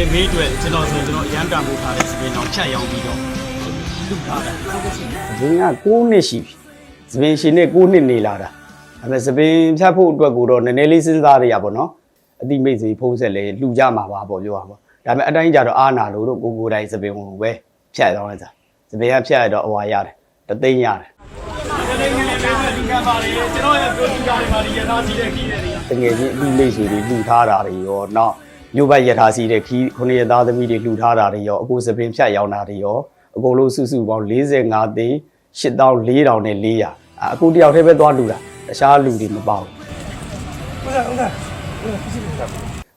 လင်မေးအတွက်ကျွန်တော်ဆိုကျွန်တော်အရန်တန်ဖို့ထားတဲ့စပင်းတော့ဖြတ်ရောင်းပြီးတော့လူထားတယ်။ဇင်းက6နှစ်ရှိပြီ။စပင်ရှင်နဲ့6နှစ်နေလာတာ။ဒါပေမဲ့စပင်ဖြတ်ဖို့အတွက်ကိုတော့နည်းနည်းလေးစဉ်းစားရရပါတော့။အတိမိတ်စီဖုံးဆက်လေလှူကြမှာပါပေါ့ပြောတာပေါ့။ဒါပေမဲ့အတိုင်းကြတော့အာနာလို့တို့ကိုကိုတိုင်းစပင်ကိုပဲဖြတ်သွားလိုက်တာ။စပင်ကဖြတ်ရတော့အဝါရတယ်။တသိန်းရတယ်တနေ့ကလေးလေးနဲ့လူခံပါလေကျွန်တော်ရဲ့ပြောလူကြတွေမှာဒီရထားစီတဲ့ခီးတဲ့တွေက။တကယ်ချင်းအတိမိတ်စီတွေလှူထားတာတွေရောနောက် မြို့ဘက်ရထားစီတဲ့ခီးခုနှစ်ရသားသမီးတွေလှူထားတာတွေရောအခုစပင်ဖြတ်ရောက်တာတွေရောအကုန်လုံးစုစုပေါင်း45သိန်း8400နဲ့400အခုတယောက်တည်းပဲသွားလှူတာတခြားလူတွေမပါဘူးဟုတ်ကဲ့ဟုတ်ကဲ့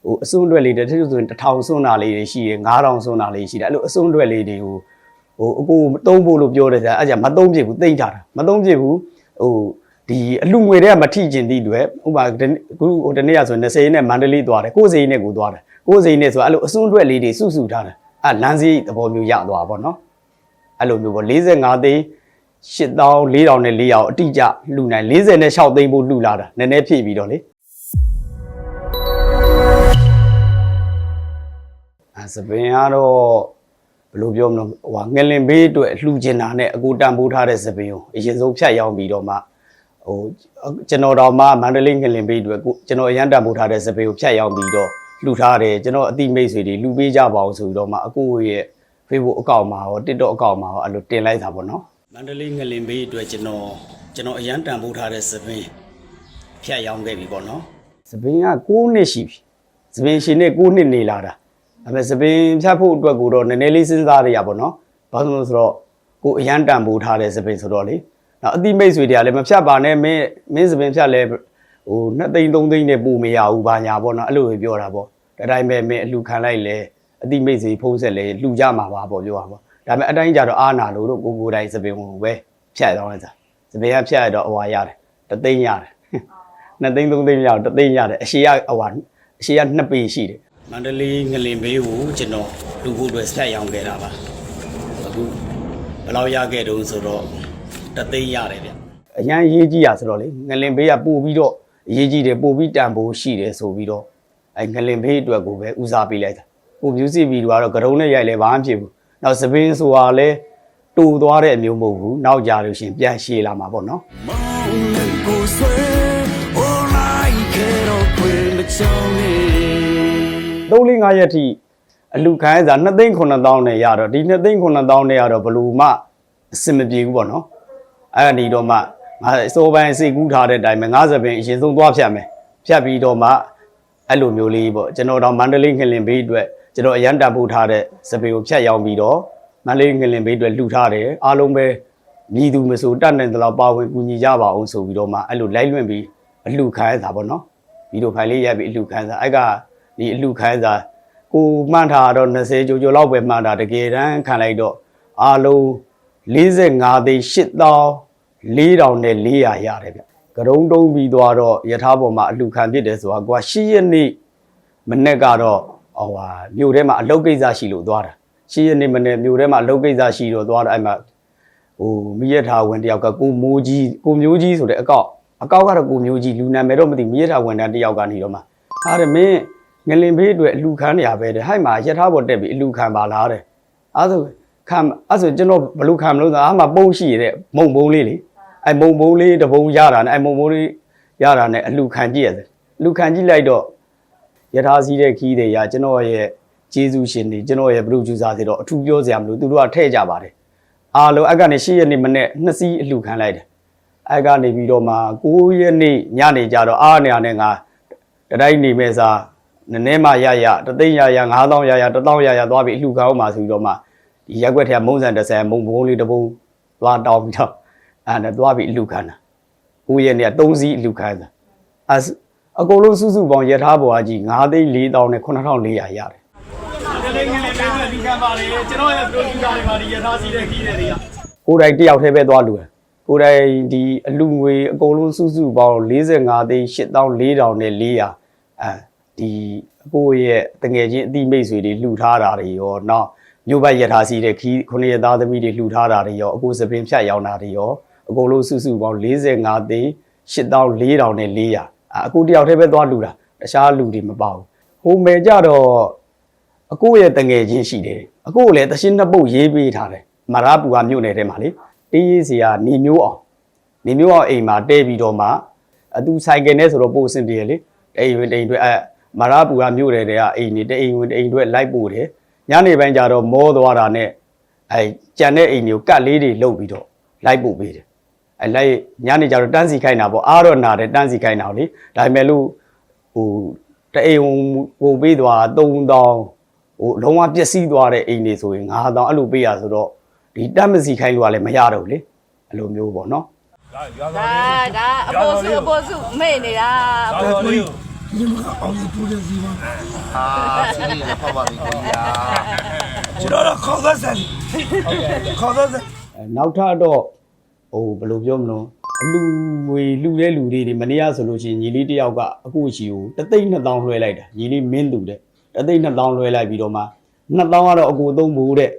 ဟိုအစွန်းတွက်လေးတချို့ဆိုရင်1000စွန်းတာလေးတွေရှိတယ်9000စွန်းတာလေးရှိတယ်အဲ့လိုအစွန်းတွက်လေးတွေကိုဟိုအကိုမသုံးဖို့လို့ပြောတယ်ကြာအဲ့ကြမသုံးပြစ်ဘူးတိတ်ထားတာမသုံးပြစ်ဘူးဟို ဒီအလူငွေတွေကမထိကျင်သည့်အတွက်ဥပမာဒီခုဟိုတနေ့ကဆို20နဲ့မန္တလေးသွားတယ်ကိုယ်စိန်နဲ့ကိုသွားတယ်ကိုယ်စိန်နဲ့ဆိုအဲ့လိုအစွန်းတွက်လေးတွေစုစုထားတယ်အဲ့လမ်းစီးသဘောမျိုးရသွားပါတော့အဲ့လိုမျိုးပေါ့45သိန်း8400နဲ့400အတိအကျလှူနိုင်40နဲ့6သိန်းဖို့လှူလာတာနည်းနည်းဖြည့်ပြီးတော့လေအဲစပင်ကတော့ဘယ်လိုပြောမလဲဟိုဟာငလင်ဘေးအတွက်လှူကျင်တာနဲ့အကူတန်ဖိုးထားတဲ့စပင်ကိုအရင်ဆုံးဖြတ်ရောက်ပြီးတော့မှ ဟိုကျွန်တော်တော်မှမန္တလေးငလင်ဘေးအတွက်ကိုကျွန်တော်အရန်တန်ဖိုးထားတဲ့စပင်ကိုဖြတ်ရောက်ပြီးတော့လှူထားတယ်ကျွန်တော်အတိမိတ်ဆွေတွေလှူပေးကြပါအောင်ဆိုပြီးတော့မှအကူရဲ့ Facebook အကောင့်မှာရော TikTok အကောင့်မှာရောအဲ့လိုတင်လိုက်တာပေါ့နော်မန္တလေးငလင်ဘေးအတွက်ကျွန်တော်ကျွန်တော်အရန်တန်ဖိုးထားတဲ့စပင်ဖြတ်ရောက်ခဲ့ပြီပေါ့နော်စပင်က6နှစ်ရှိပြီစပင်ရှင်နဲ့6နှစ်နေလာတာဒါပေမဲ့စပင်ဖြတ်ဖို့အတွက်ကိုတော့နည်းနည်းလေးစဉ်းစားရရပါတော့။ဘာလို့လဲဆိုတော့ကိုအရန်တန်ဖိုးထားတဲ့စပင်ဆိုတော့လေ။ နောက်အတိမိတ်ဆွေတွေကလည်းမဖြတ်ပါနဲ့မင်းမင်းစပင်ဖြတ်လဲဟို2သိန်း3သိန်းနဲ့ပို့မရဘူးဘာညာပေါ့နော်အဲ့လိုပဲပြောတာပေါ့။ဒါတိုင်းပဲမင်းအလှခံလိုက်လဲအတိမိတ်ဆွေဖုံးဆက်လဲလှူကြမှာပါပေါ့ပြောတာပေါ့။ဒါပေမဲ့အတိုင်းကြတော့အာနာလို့တို့ကိုကိုတိုင်းစပင်ကိုပဲဖြတ်သွားလိုက်တာ။စပင်ကဖြတ်ရတော့အဝါရတယ်။တသိန်းရတယ်။2သိန်း3သိန်းမရဘူးတသိန်းရတယ်အရှိကအဝါအရှိက2ပေရှိတယ်မန္တလေးငလင်ဘေးကိုကျွန်တော်လူဖို့အတွက်ဆက်ရောင်းခဲ့တာပါအခုဘယ်လောက်ရခဲ့တုံးဆိုတော့ တသိန်းရတယ်ဗျအရန်ရေးကြီးရဆိုတော့လေငလင်ဘေးကပို့ပြီးတော့အရေးကြီးတယ်ပို့ပြီးတန်ဖိုးရှိတယ်ဆိုပြီးတော့အဲငလင်ဘေးအတွက်ကိုပဲဦးစားပေးလိုက်တာကိုမြူးစီဗီဒီယိုကတော့ကရုံးနဲ့ရိုက်လဲဘာမှဖြစ်ဘူးနောက်စပင်းဆိုတာလဲတူသွားတဲ့အမျိုးမဟုတ်ဘူးနောက်ကြလို့ရှရင်ပြန်ရှည်လာမှာပေါ့နော်ကိုဆွဲ all night ခဲတော့ခွေမချောင်းနေ3 4 5ရက်ထိအလူခံရစာ2သိန်း9000နဲ့ရတော့ဒီ2သိန်း9000နဲ့ရတော့ဘလူမှအဆင်မပြေဘူးပေါ့နော် အဲ့ဒါဒီတော့မှငါအစိုးပိုင်းစိတ်ကူးထားတဲ့အတိုင်းပဲ90ပင်အရင်ဆုံးသွားဖြတ်မယ်ဖြတ်ပြီးတော့မှအဲ့လိုမျိုးလေးပေါ့ကျွန်တော်တော့မန္တလေးငလင်ဘေးအတွက်ကျွန်တော်အရန်တန်ဖိုးထားတဲ့စပယ်ကိုဖြတ်ရောက်ပြီးတော့မန္တလေးငလင်ဘေးအတွက်လှူထားတယ်အားလုံးပဲမြည်သူမဆိုတတ်နိုင်သလောက်ပါဝင်ကူညီကြပါအောင်ဆိုပြီးတော့မှအဲ့လိုလိုက်လွင့်ပြီးအလှခံရတာပေါ့နော်ဗီဒီယိုဖိုင်လေးရိုက်ပြီးအလှခံရတာအဲ့ကဒီအလှခံရတာကိုမှန်းထားတော့20ကျော်ကျော်လောက်ပဲမှန်းတာတကယ်တမ်းခံလိုက်တော့အားလုံး 45သိန်း8400နဲ့400ရတယ်ဗျကရုံးတုံးပြီးသွားတော့ယထာပေါ်မှာအလူခံဖြစ်တယ်ဆိုတာကွာ10ရက်နေ့မနေ့ကတော့ဟိုဟာမြို့ထဲမှာအလုတ်ကိစ္စရှိလို့သွားတာ10ရက်နေ့မနေ့မြို့ထဲမှာအလုတ်ကိစ္စရှိတော့သွားတော့အဲ့မှာဟိုမိရထားဝင်တယောက်ကကိုမိုးကြီးကိုမျိုးကြီးဆိုတဲ့အကောက်အကောက်ကတော့ကိုမျိုးကြီးလူနာမည်တော့မသိမိရထားဝင်တန်းတယောက်ကနေတော့မှအားရမင်းငလင်ဘေးအတွက်အလူခံနေရပဲတဲ့ဟိုက်မှာရထားပေါ်တက်ပြီးအလူခံပါလားတဲ့အဲဆို ခံအဲဆိုကျွန်တော်ဘလူခံမလို့ဆိုအားမှာပုံရှိရတဲ့မုံပုံးလေးလေအဲမုံပုံးလေးတစ်ပုံရတာနဲ့အဲမုံပုံးလေးရတာနဲ့အလူခံကြည့်ရတယ်အလူခံကြည့်လိုက်တော့ရထားစီးတဲ့ခီးတွေရကျွန်တော်ရဲ့ဂျေဇူးရှင်တွေကျွန်တော်ရဲ့ပရိုဂျူဆာတွေတော့အထူးပြောစရာမလိုသူတို့ကထည့်ကြပါတယ်အားလုံးအကနေ၈ရက်နေ့မနေ့နှစ်စီးအလူခံလိုက်တယ်အဲကနေပြီးတော့မှ9ရက်နေ့ညနေကြတော့အားနေရနဲ့ငါတတိုင်းနေမဲ့စားနည်းနည်းမှရရတသိန်းရရ9000ရရ1000ရရသွားပြီးအလှကောင်းမှဆိုပြီးတော့မှ ဒီရက်ွက်ထဲမုံစံ30မုံဘုံလေးတစ်ပုံသွားတောင်းပြီးတော့အဲ့ဒါသွားပြီးအလှခံတာကိုရဲ့နေ3စီးအလှခံတာအစအကုန်လုံးစုစုပေါင်းရထားပေါ်အကြီး9သိန်း4000နဲ့9400ရတယ်တနေ့ကလေးလေးနဲ့လူခံပါလေကျွန်တော်ရဲ့ပြောလူကြတွေမှာဒီရထားစီတဲ့ခီးတဲ့တွေကကိုယ်တိုင်တယောက်တည်းပဲသွားလူတယ်ကိုယ်တိုင်ဒီအလူငွေအကုန်လုံးစုစုပေါင်း45သိန်း8400နဲ့400အဲဒီအကိုရဲ့တငယ်ချင်းအတိမိတ်ဆွေတွေလှူထားတာတွေရောနောက် မြို့ဘက်ရထားစီတဲ့ခီးခုနှစ်ရသားသမီးတွေလှူထားတာတွေရောအခုစပင်ဖြတ်ရောက်တာတွေရောအကုန်လုံးစုစုပေါင်း45သိန်း8400နဲ့400အခုတယောက်တည်းပဲသွားလှူတာတခြားလူတွေမပါဘူးဟိုမယ်ကြတော့အကိုရဲ့တငယ်ချင်းရှိတယ်အကိုကလည်းတရှင်းနှစ်ပုတ်ရေးပေးထားတယ်မရပူကမြို့နယ်ထဲမှာလေတေးရေးစီကနေမျိုးအောင်နေမျိုးအောင်အိမ်မှာတဲပြီးတော့မှအသူဆိုင်ကယ်နဲ့ဆိုတော့ပို့အဆင်ပြေလေအိမ်ဝင်တိမ်တွေအဲမရပူကမြို့နယ်ထဲကအိမ်နေတအိမ်ဝင်အိမ်တွေလိုက်ပို့တယ် ညနေပိုင်းကျတော့မောသွားတာနဲ့အဲကြံတဲ့အိမ်တွေကိုကတ်လေးတွေလုတ်ပြီးတော့လိုက်ပို့ပေးတယ်အဲလိုက်ညနေကျတော့တန်းစီခိုင်းတာပေါ့အားတော့နာတယ်တန်းစီခိုင်းတာလေဒါပေမဲ့လို့ဟိုတအိမ်ဝင်ကိုပေးသွား3000ဟိုလုံးဝပျက်စီးသွားတဲ့အိမ်တွေဆိုရင်9000အဲ့လိုပေးရဆိုတော့ဒီတက်မစီခိုင်းလို့ကလည်းမရတော့ဘူးလေအဲ့လိုမျိုးပေါ့နော်ဒါရွာဒါဒါအပေါ်စုအပေါ်စုမေ့နေတာသားတော်လေး ဒီမှာအောင်ရပူတဲ့စီမအာစီရီလည်းဖောက်ပါပြီကိုကြီးอ่ะကျွန်တော်တော့ခေါ်သက်ဆက်ခေါ်သက်ဆက်အဲနောက်ထပ်တော့ဟိုဘယ်လိုပြောမလို့အလူဝေလူတဲ့လူတွေဒီမနေ့ကဆိုလို့ရှိရင်ညီလေးတစ်ယောက်ကအခုချီကိုတသိန်း2000လွှဲလိုက်တာညီလေးမင်းသူတဲ့တသိန်း2000လွှဲလိုက်ပြီးတော့မှ2000ကတော့အကိုသုံးဖို့တဲ့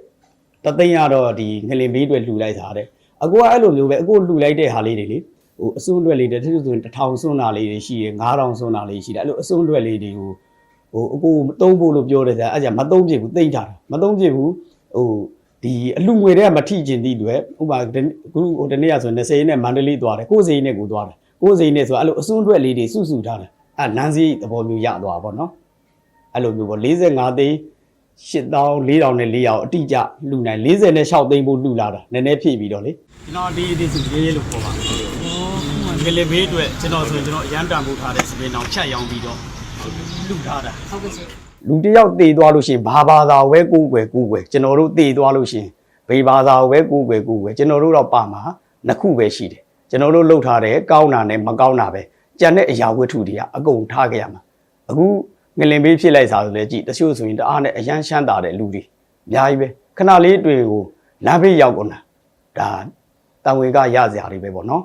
တသိန်းကတော့ဒီငလင်ဘေးတွေလှူလိုက်တာတဲ့အကိုကအဲ့လိုမျိုးပဲအကိုလှူလိုက်တဲ့ဟာလေးတွေလေ ဟိုအစွန်းတွက်လေးတွေတချို့ဆိုရင်1000စွန်းတာလေးတွေရှိတယ်9000စွန်းတာလေးရှိတယ်အဲ့လိုအစွန်းတွက်လေးတွေကိုဟိုအကိုမသုံးဖို့လို့ပြောတယ်ကြာအဲ့ကြာမသုံးပြစ်ဘူးတိတ်ထားတာမသုံးပြစ်ဘူးဟိုဒီအလူငွေတွေကမထိကျင်သည့်အတွက်ဥပမာဒီခုဟိုတနေ့ကဆို20နဲ့မန္တလေးသွားတယ်ကိုယ်စိန်နဲ့ကိုသွားတယ်ကိုယ်စိန်နဲ့ဆိုအဲ့လိုအစွန်းတွက်လေးတွေစုစုထားတယ်အဲ့လမ်းစီးသဘောမျိုးရသွားပါတော့နော်အဲ့လိုမျိုးပေါ့45သိန်း8000 4000နဲ့400အတိအကျလူနိုင်40နဲ့6သိန်းဖို့လူလာတာနည်းနည်းဖြည့်ပြီးတော့လေကျွန်တော်ဒီဒီစုရေးလို့ခေါ်ပါ ငလေဘေးအတွက်ကျွန်တော်ဆိုရင်ကျွန်တော်အရန်တန်ဖို့ထားတဲ့စပင်းတောင်ဖြတ်ရောင်းပြီးတော့လူထားတာလူတစ်ယောက်တည်သွားလို့ရှိရင်ဘာဘာသာပဲကိုးကွယ်ကိုးကွယ်ကျွန်တော်တို့တည်သွားလို့ရှိရင်ဘေးဘာသာပဲကိုးကွယ်ကိုးကွယ်ကျွန်တော်တို့တော့ပါမှာနှစ်ခုပဲရှိတယ်ကျွန်တော်တို့လှုပ်ထားတယ်ကောင်းတာနဲ့မကောင်းတာပဲကြံတဲ့အရာဝတ္ထုတွေကအကုန်ထားခဲ့ရမှာအခုငလင်ဘေးဖြစ်လိုက်စားဆိုလဲကြည့်တချို့ဆိုရင်တအားနဲ့အရန်ရှမ်းတာတဲ့လူတွေအများကြီးပဲခဏလေးတွေ့ကိုလမ်းဘေးရောက်ကုန်တာဒါတံဝေကရစရာတွေပဲပေါ့နော်